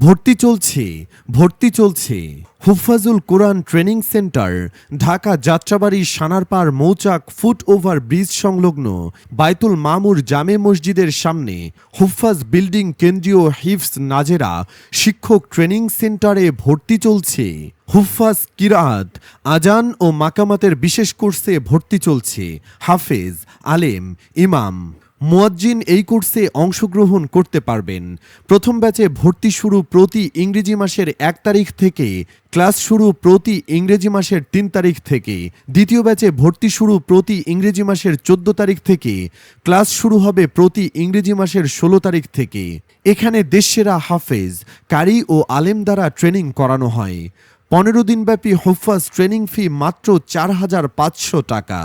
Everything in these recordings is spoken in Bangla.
ভর্তি চলছে ভর্তি চলছে। Hufazul Quran training centre, Dhaka Jatrabari Sanarpar Mouchak foot over bridge সংলগ্ন বাইতুল মামুর জামে মসজিদের সামনে হুফাজ বিল্ডিং কেন্দ্রীয় হিফস নাজেরা শিক্ষক ট্রেনিং সেন্টারে ভর্তি চলছে। হুফাজ কিরাত, আজান ও মাকামাতের বিশেষ কোর্সে ভর্তি চলছে। হাফেজ, আলেম, ইমাম। মুয়াজ্জিন এই কোর্সে অংশগ্রহণ করতে পারবেন। প্রথম ব্যাচে ভর্তি শুরু প্রতি ইংরেজি মাসের এক তারিখ থেকে, ক্লাস শুরু প্রতি ইংরেজি মাসের তিন তারিখ থেকে, দ্বিতীয় ব্যাচে ভর্তি শুরু প্রতি ইংরেজি মাসের চোদ্দ তারিখ থেকে, ক্লাস শুরু হবে প্রতি ইংরেজি মাসের ষোলো তারিখ থেকে। এখানে দেশসেরা হাফেজ, কারি ও আলেম দ্বারা ট্রেনিং করানো হয়। পনেরো দিনব্যাপী হুফাজ ট্রেনিং ফি মাত্র চার হাজার পাঁচশো টাকা।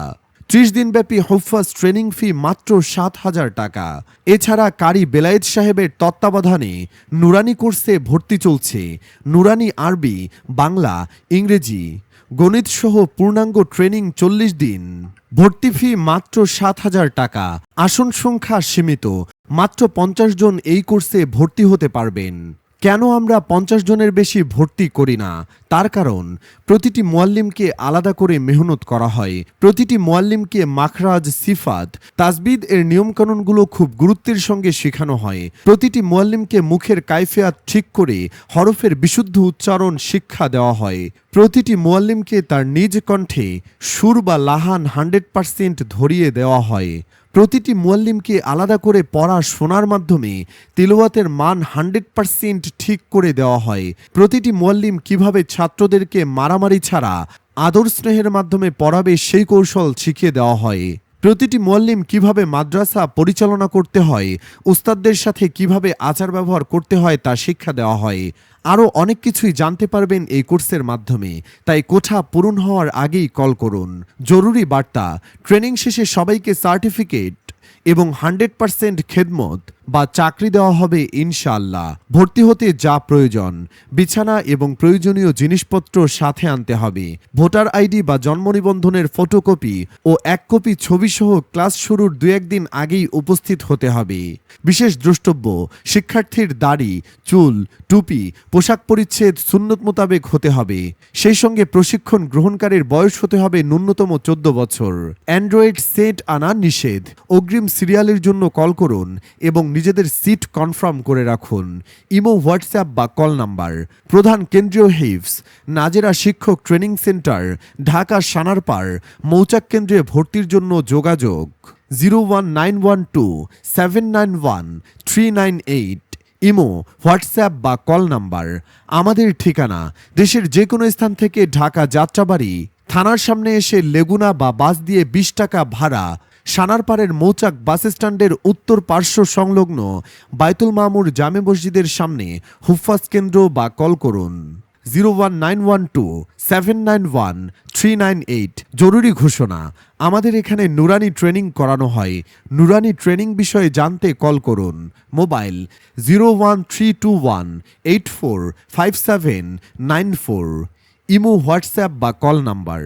ত্রিশ দিনব্যাপী হুফাজ ট্রেনিং ফি মাত্র সাত হাজার টাকা। এছাড়া কারি বেলায়েত সাহেবের তত্ত্বাবধানে নুরানি কোর্সে ভর্তি চলছে। নুরানি আরবি, বাংলা, ইংরেজি। গণিত সহ পূর্ণাঙ্গ ট্রেনিং চল্লিশ দিন। ভর্তি ফি মাত্র সাত হাজার টাকা। আসন সংখ্যা সীমিত। মাত্র পঞ্চাশ জন এই কোর্সে ভর্তি হতে পারবেন। কেন আমরা পঞ্চাশ জনের বেশি ভর্তি করি না? তার কারণ, প্রতিটি মোয়াল্লিমকে আলাদা করে মেহনত করা হয়। প্রতিটি মোয়াল্লিমকে মাখরাজ, সিফাত, তাজবিদ এর নিয়মকানুনগুলো খুব গুরুত্বের সঙ্গে শেখানো হয়। প্রতিটি মোয়াল্লিমকে মুখের কাইফিয়াত ঠিক করে হরফের বিশুদ্ধ উচ্চারণ শিক্ষা দেওয়া হয়। প্রতিটি মোয়াল্লিমকে তার নিজ কণ্ঠে সুর বা লাহান হান্ড্রেড পার্সেন্ট ধরিয়ে দেওয়া হয়। প্রতিটি মুয়াল্লিমকে আলাদা করে পড়া শোনার মাধ্যমে তিলওয়াতের মান হান্ড্রেড পার্সেন্ট ঠিক করে দেওয়া হয়। প্রতিটি মুয়াল্লিম কীভাবে ছাত্রদেরকে মারামারি ছাড়া আদর স্নেহের মাধ্যমে পড়াবে সেই কৌশল শিখিয়ে দেওয়া হয়। প্রতিটি মোয়াল্লিম কীভাবে মাদ্রাসা পরিচালনা করতে হয়, উস্তাদদের সাথে কীভাবে আচার ব্যবহার করতে হয় তা শিক্ষা দেওয়া হয়, আরও অনেক কিছুই জানতে পারবেন এই কোর্সের মাধ্যমে। তাই কোঠা পূরণ হওয়ার আগেই কল করুন। জরুরি বার্তা, ট্রেনিং শেষে সবাইকে সার্টিফিকেট এবং হান্ড্রেড পার্সেন্ট খেদমত। বা চাকরি দেওয়া হবে ইনশাআল্লাহ। ভর্তি হতে যা প্রয়োজন, বিছানা এবং প্রয়োজনীয় জিনিসপত্র সাথে আনতে হবে। ভোটার আইডি বা জন্ম নিবন্ধনের ফটোকপি ও এক কপি ছবিসহ ক্লাস শুরুর দু একদিন আগেই উপস্থিত হতে হবে। বিশেষ দ্রষ্টব্য, শিক্ষার্থীর দাড়ি, চুল, টুপি, পোশাক পরিচ্ছেদ সুন্নত মোতাবেক হতে হবে। সেই সঙ্গে প্রশিক্ষণ গ্রহণকারীর বয়স হতে হবে ন্যূনতম চোদ্দ বছর। অ্যান্ড্রয়েড সেট আনা নিষেধ। অগ্রিম সিরিয়ালের জন্য কল করুন এবং নিজেদের সিট কনফার্ম করে রাখুন। ইমো হোয়াটসঅ্যাপ বা কল নাম্বার প্রধান কেন্দ্রীয় হিফস নাজেরা শিক্ষক ট্রেনিং সেন্টার ঢাকা সানারপাড় মৌচাক কেন্দ্রে ভর্তির জন্য যোগাযোগ। Zero one nine one two seven nine one three nine eight Imo WhatsApp বা কল নাম্বার আমাদের ঠিকানা, দেশের যে কোনো স্থান থেকে ঢাকা যাত্রাবাড়ি। থানার সামনে এসে লেগুনা বা বাস দিয়ে বিশ টাকা ভাড়া সানারপাড়ের মৌচাক বাস স্ট্যান্ডের উত্তর পার্শ্ব সংলগ্ন বাইতুল মামুর জামে মসজিদের সামনে হুফাজ কেন্দ্র বা কল করুন। Zero one nine one two, seven nine one, three nine eight. জরুরি ঘোষণা, আমাদের এখানে নুরানি ট্রেনিং করানো হয়। নুরানি ট্রেনিং বিষয়ে জানতে কল করুন। Mobile zero one three two one, eight four, five seven, nine four. Imo, WhatsApp বা কল নাম্বার।